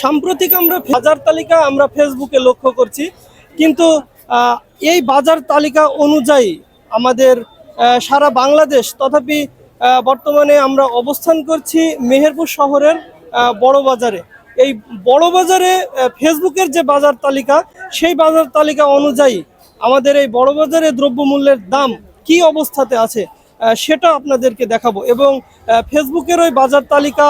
সাম্প্রতিক আমরা বাজার তালিকা আমরা ফেসবুকে লক্ষ্য করছি। কিন্তু এই বাজার তালিকা অনুযায়ী আমাদের সারা বাংলাদেশ তথাপি বর্তমানে আমরা অবস্থান করছি মেহেরপুর শহরের বড় বাজারে। এই বড় বাজারে ফেসবুকের যে বাজার তালিকা, সেই বাজার তালিকা অনুযায়ী আমাদের এই বড় বাজারে দ্রব্যমূল্যের দাম কি অবস্থাতে আছে সেটা আপনাদেরকে দেখাবো। এবং ফেসবুকের ওই বাজার তালিকা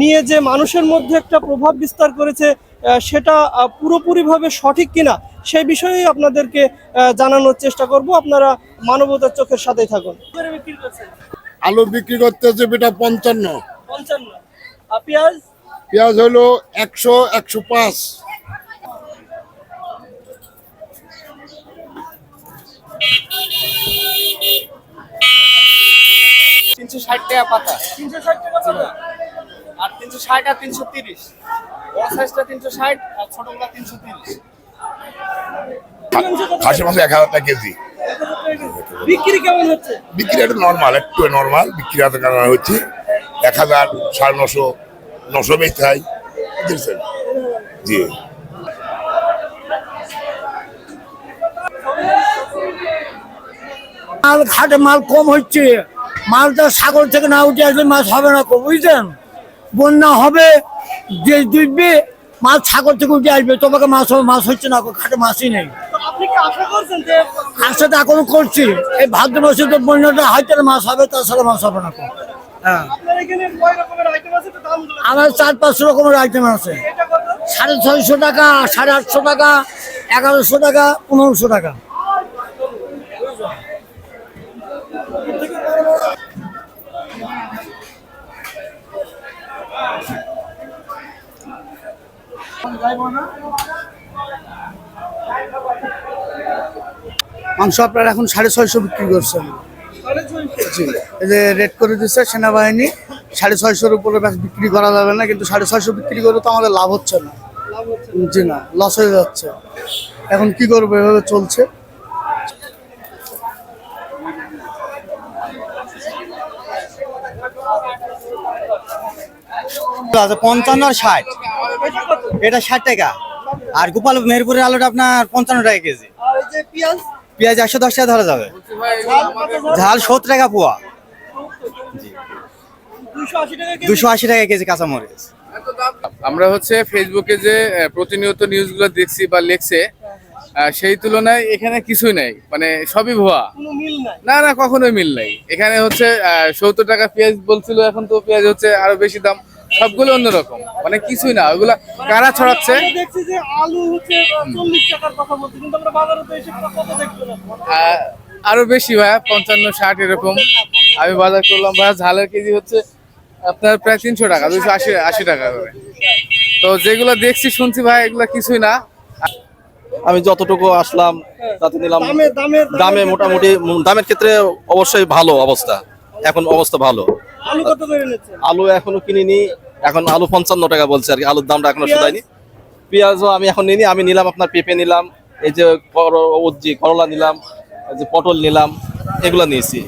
নিয়ে যে মানুষের মধ্যে একটা প্রভাব বিস্তার করেছে আহ, সেটা পুরোপুরিভাবে সঠিক কিনা সেই বিষয়েই আপনাদেরকে আহ, জানানোর চেষ্টা করব। আপনারা মানবতার চোখের সাথেই থাকুন। আলু বিক্রি করতেছে বেটা পঞ্চান্ন। পঞ্চান্ন। পেঁয়াজ? পেঁয়াজ হলো একশো একশো পাঁচ। তিনশো ষাট টাকা পাতা। তিনশো ষাট টাকা পাতা। আর তিনশো ষাট আর তিনশো তিরিশ। বড় সাইজটা তিনশো ষাট আর ছোটগুলা তিনশো তিরিশ। খাসি মাংস এক হাজার টাকা কেজি। বিক্রি কেমন হচ্ছে? বিক্রি একটু নর্মাল একটু নর্মাল বিক্রি হাতে কারণ হচ্ছে। এক হাজার সাড়ে নশো নশো বেচতে হয় বুঝছেন? জি। মাল ঘাটে মাল কম হচ্ছে। মালটা সাগর থেকে না উঠে আসলে মাছ হবে না কো বুঝছেন বন্যা হবে যে ডুববে মাছ সাগর থেকে উঠে আসবে। তোমাকে মাছ হবে মাছ হচ্ছে না কো, ঘাটে মাছই নেই। তো আপনি কি আশা করছেন আশাটা এখনও করছি। এই ভাদ্র মাসে তো বন্যাটা হয়তো মাছ হবে তাছাড়া মাছ হবে না কো। হ্যাঁ। আমার চার পাঁচশো রকমের আইটেম আছে। সাড়ে ছয়শো টাকা সাড়ে আটশো টাকা এগারোশো টাকা পনেরোশো টাকা। মাংস আপনার এখন সাড়ে ছয়শো বিক্রি করছেন। জি এই যে রেট করে দিচ্ছে সেনাবাহিনী সাড়ে ছয়শোর উপরে বিক্রি করা যাবে না কিন্তু সাড়ে ছয়শো বিক্রি করে তো আমাদের লাভ হচ্ছে না। জি না লস হয়ে যাচ্ছে। এখন কি করব এভাবে চলছে। আছে পঞ্চান্ন আর ষাট। এটা ষাট টাকা। আর গোপাল মেহেরপুরের আলুটা আপনার পঞ্চান্ন টাকা কেজি। পেঁয়াজ? একশো দশ টাকা ধরা যাবে। ঝাল সত্তর টাকা পোয়া। দুশো আশি টাকা কেজি। কাঁচামরিচ। আমরা হচ্ছে ফেসবুকে যে প্রতিনিয়ত নিউজগুলো দেখছি বা লেখছে সেই তুলনায় এখানে কিছুই নাই। মানে সবই ভুয়া। কোনো মিল নাই। না না কখনোই মিল নাই। এখানে হচ্ছে সত্তর টাকা পেঁয়াজ বলছিল এখন তো পেঁয়াজ হচ্ছে আরও বেশি দাম। সবগুলো অন্যরকম। মানে কিছুই না ওগুলা কারা ছড়াচ্ছে? দেখছি যে আলু হচ্ছে চল্লিশ টাকার কথা বলছে কিন্তু আমরা বাজারে তো এসে কত দেখতে আরও বেশি ভাইয়া পঞ্চান্ন ষাট এরকম। আমি বাজার করলাম ভাইয়া ঝালের কেজি হচ্ছে আপনার প্রায় তিনশো টাকা দুশো আশি আশি টাকা করে। তো যেগুলো দেখছি শুনছি ভাই এগুলো কিছুই না। আমি যতটুকু আসলাম তাতে নিলাম দামে মোটামুটি দামের ক্ষেত্রে অবশ্যই ভালো অবস্থা। এখন অবস্থা ভালো। আলু কত করে নিচ্ছেন? আলু এখনও কিনিনি এখন আলু পঞ্চান্ন টাকা বলছে আর কি আলুর দামটা এখনও? শুধাইনি পেঁয়াজও আমি এখন নিনি আমি নিলাম আপনার পেঁপে নিলাম এই যে করলা নিলাম এই যে পটল নিলাম এগুলো নিয়েছি।